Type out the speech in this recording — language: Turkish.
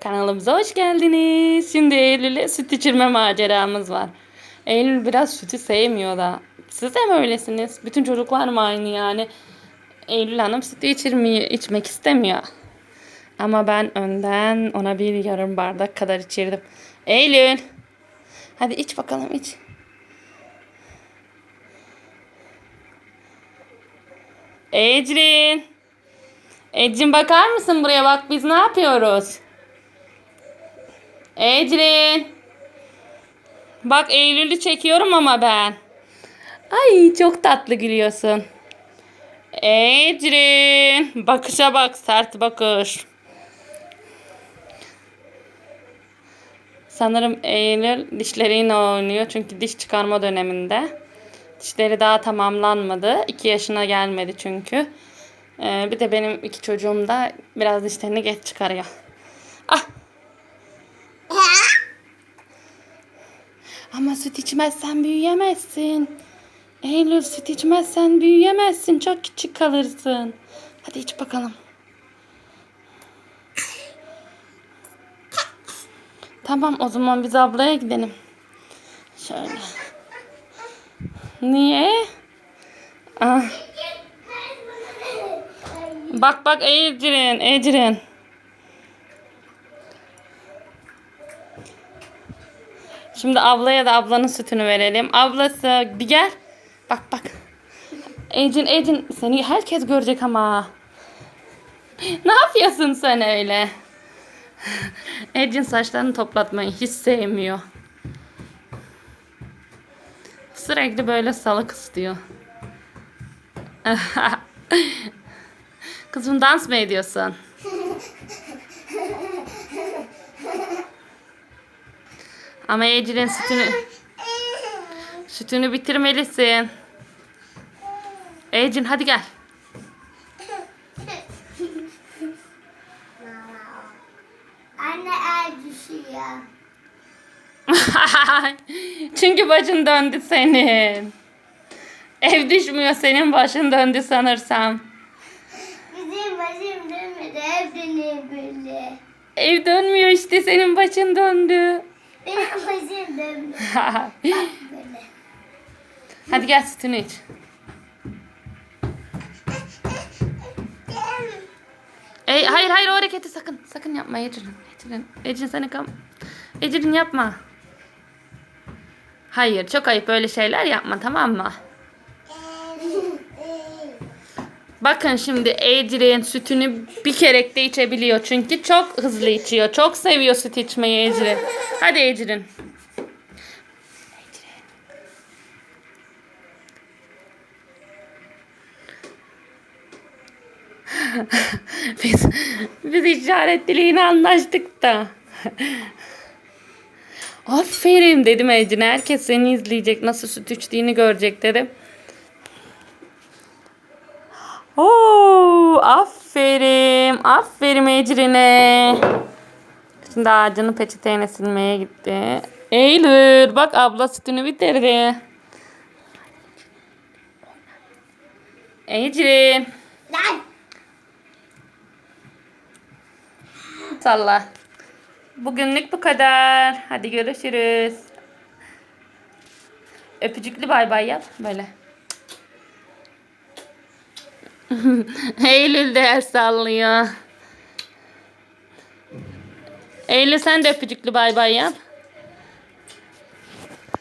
Kanalımıza hoş geldiniz. Şimdi Eylül'e süt içirme maceramız var. Eylül biraz sütü sevmiyor da. Siz de mi öylesiniz? Bütün çocuklar mı aynı yani? Eylül Hanım sütü içirmeyi, içmek istemiyor. Ama ben önden ona bir yarım bardak kadar içirdim. Eylül. Hadi iç bakalım iç. Ecrin. Ecrin bakar mısın buraya bak biz ne yapıyoruz? Ecrin. Bak Eylül'ü çekiyorum ama ben. Ay çok tatlı gülüyorsun. Ecrin. Bakışa bak sert bakış. Sanırım Eylül dişleriyle oynuyor çünkü diş çıkarma döneminde. Dişleri daha tamamlanmadı. 2 yaşına gelmedi çünkü. Ee, bir de benim iki çocuğum da biraz dişlerini geç çıkarıyor. Ah. Ama süt içmezsen büyüyemezsin. Eylül süt içmezsen büyüyemezsin. Çok küçük kalırsın. Hadi iç bakalım. Tamam o zaman biz ablaya gidelim. Şöyle. Niye? Ah. Bak bak Ecrin, Ecrin. Şimdi ablaya da ablanın sütünü verelim. Ablası bir gel. Bak bak. Ecin, Ecin seni herkes görecek ama. Ne yapıyorsun sen öyle? Ecin saçlarını toplatmayı hiç sevmiyor. Sürekli böyle salık istiyor. Kızım dans mı ediyorsun? Ama Ecrin sütünü sütünü bitirmelisin. Ecrin hadi gel. Anne el düşüyor. Çünkü başın döndü senin. Ev düşmüyor senin başın döndü sanırsam. Bizim başım dönmedi. Ev dönüyor böyle. Ev dönmüyor işte senin başın döndü. Benim başım. Böyle. Hadi gel sütünü iç. Ey, hayır hayır o hareketi sakın sakın yapma Ecrin. Ecrin, Ecrin seni kam... Ecrin yapma. Hayır çok ayıp böyle şeyler yapma tamam mı? Bakın şimdi Ecrin sütünü bir kerekte içebiliyor. Çünkü çok hızlı içiyor. Çok seviyor süt içmeyi Ecrin. Hadi Ecrin. biz, biz işaret diliyle anlaştık da. Aferin dedim Ecrin. Herkes seni izleyecek. Nasıl süt içtiğini görecek dedim. Oo, aferin. Aferin Ecrin'e. Şimdi ağacını peçeteyle silmeye gitti. Eylül bak abla sütünü bitirdi. Ecrin. Lan. Salla. Bugünlük bu kadar. Hadi görüşürüz. Öpücüklü bay bay yap. Böyle. Eylül de el sallıyor. Eylül sen de öpücüklü bay bay yap.